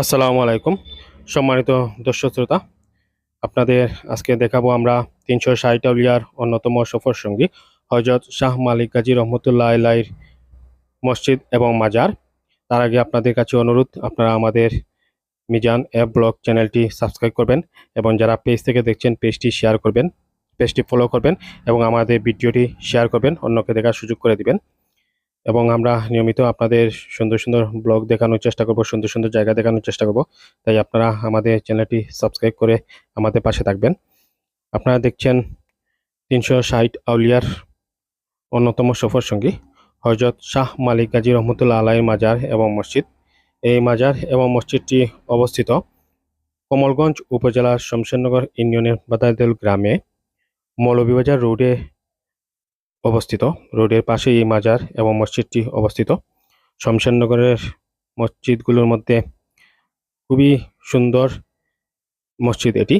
আসসালামু আলাইকুম। সম্মানিত দর্শক শ্রোতা, আপনাদের আজকে দেখাবো আমরা তিনশো ষাট অন্যতম সফর সঙ্গী হজরত শাহ মালিক গাজী রহমতুল্লাহ আলাইর মসজিদ এবং মাজার। তার আগে আপনাদের কাছে অনুরোধ, আপনারা আমাদের মিজান অ্যাপ ব্লগ চ্যানেলটি সাবস্ক্রাইব করবেন এবং যারা পেজ থেকে দেখছেন পেজটি শেয়ার করবেন, পেজটি ফলো করবেন এবং আমাদের ভিডিওটি শেয়ার করবেন, অন্যকে দেখার সুযোগ করে দিবেন। এবং আমরা নিয়মিত আপনাদের সুন্দর সুন্দর ব্লগ দেখানোর চেষ্টা করব, সুন্দর সুন্দর জায়গা দেখানোর চেষ্টা করব। তাই আপনারা আমাদের চ্যানেলটি সাবস্ক্রাইব করে আমাদের পাশে থাকবেন। আপনারা দেখছেন তিনশো ষাট আউলিয়ার অন্যতম সফর সঙ্গী হজরত শাহ মালিক গাজী রহমতুল্লাহ আলাই মাজার এবং মসজিদ। এই মাজার এবং মসজিদটি অবস্থিত কমলগঞ্জ উপজেলার শমশেরনগর ইউনিয়নের বাদাইদুল গ্রামে। মৌলভীবাজার রোডে অবস্থিত। রোডের পাশে এই মাজার এবং মসজিদটি অবস্থিত। শমশেরনগরের মসজিদগুলোর মধ্যে খুবই সুন্দর মসজিদ এটি।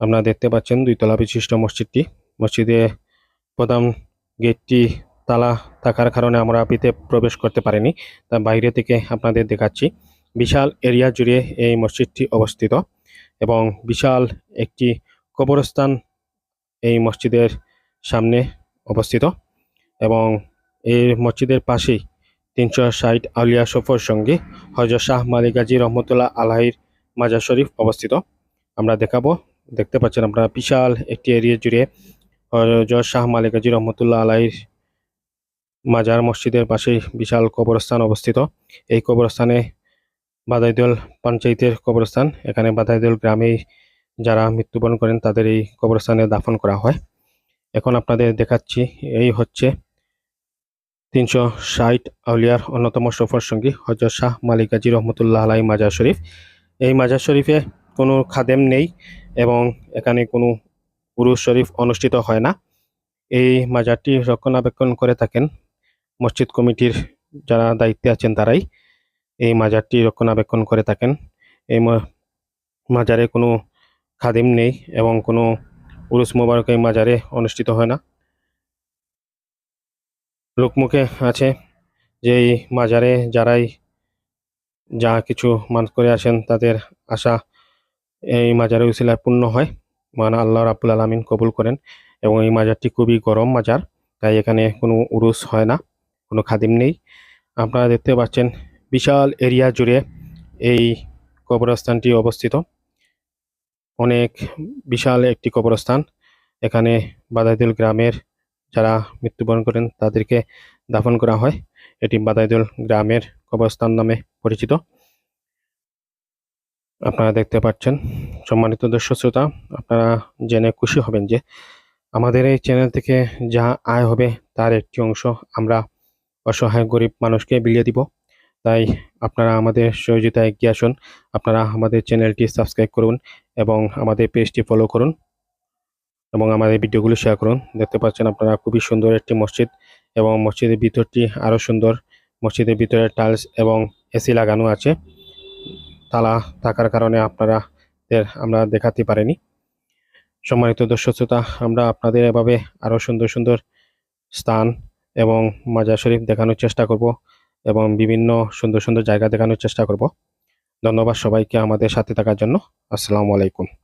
আপনারা দেখতে পাচ্ছেন দুইতলা বিশিষ্ট মসজিদটি। মসজিদে প্রধান গেটটি তালা থাকার কারণে আমরা ভিতরে প্রবেশ করতে পারিনি, তা বাইরে থেকে আপনাদের দেখাচ্ছি। বিশাল এরিয়া জুড়ে এই মসজিদটি অবস্থিত এবং বিশাল একটি কবরস্থান এই মসজিদের সামনে অবস্থিত এবং এই মসজিদের পাশেই তিনশো ষাট আউলিয়া সফর সঙ্গে হজরত শাহ মালিক গাজী রহমতুল্লাহ আলাহির মাজার শরীফ অবস্থিত। আমরা দেখাবো, দেখতে পাচ্ছেন আপনারা বিশাল একটি এরিয়া জুড়ে হজরত শাহ মালিক গাজী রহমতুল্লাহ আলাহির মাজার মসজিদের পাশেই বিশাল কবরস্থান অবস্থিত। এই কবরস্থানে বাদাইদল পঞ্চায়েতের কবরস্থান। এখানে বাদাইদল গ্রামেই যারা মৃত্যুবরণ করেন তাদের এই কবরস্থানে দাফন করা হয়। এখন আপনাদের দেখাচ্ছি, এই হচ্ছে তিনশো ষাট আউলিয়ার অন্যতম সফর সঙ্গী হজরত শাহ মালিক গাজী রহমতুল্লাহ আলাই মাজার শরীফ। এই মাজার শরীফে কোনো খাদেম নেই এবং এখানে কোনো পুরুষ শরীফ অনুষ্ঠিত হয় না। এই মাজারটি রক্ষণাবেক্ষণ করে থাকেন মসজিদ কমিটির যারা দায়িত্বে আছেন তারাই। এই মাজারটি রক্ষণাবেক্ষণ করে থাকেন। এই মাজারে কোনো খাদিম নেই এবং কোনো উরুস মোবারক এই মাজারে অনুষ্ঠিত হয় না। লোকমুখে আছে যে এই মাজারে যারাই যা কিছু মান করে আসেন, তাদের আশা এই মাজারে উসিলায় পূর্ণ হয়। মানে আল্লাহ রাবুল আলমিন কবুল করেন এবং এই মাজারটি খুবই গরম মাজার, তাই এখানে কোনো উরুস হয় না, কোনো খাদিম নেই। আপনারা দেখতে পাচ্ছেন বিশাল এরিয়া জুড়ে এই কবরস্থানটি অবস্থিত। অনেক বিশাল একটি কবরস্থান। এখানে বাদাইদুল গ্রামের যারা মৃত্যুবরণ করেন, তাদেরকে দাফন করা হয়। এটি বাদাইদুল গ্রামের কবরস্থান নামে পরিচিত। আপনারা দেখতে পাচ্ছেন, সম্মানিত দর্শক শ্রোতা, আপনারা জেনে খুশি হবেন যে আমাদের এই চ্যানেল থেকে যা আয় হবে, তার একটি অংশ আমরা অসহায় গরিব মানুষকে বিলিয়ে দিব। তাই আপনারা আমাদের সহযোগিতায় এগিয়ে আসুন। আপনারা আমাদের চ্যানেলটি সাবস্ক্রাইব করুন এবং আমাদের পেজটি ফলো করুন এবং আমাদের ভিডিওগুলো শেয়ার করুন। দেখতে পাচ্ছেন আপনারা খুবই সুন্দর একটি মসজিদ এবং মসজিদের ভিতরটি আরও সুন্দর। মসজিদের ভিতরে টাইলস এবং এসি লাগানো আছে। তালা থাকার কারণে আপনারা আমরা দেখাতে পারিনি। সম্মানিত দর্শক শ্রোতা, আমরা আপনাদের এভাবে আরও সুন্দর সুন্দর স্থান এবং মাজার শরীফ দেখানোর চেষ্টা করব। এবং বিভিন্ন সুন্দর সুন্দর জায়গা দেখানোর চেষ্টা করব। ধন্যবাদ সবাইকে আমাদের সাথে থাকার জন্য। আসসালামু আলাইকুম।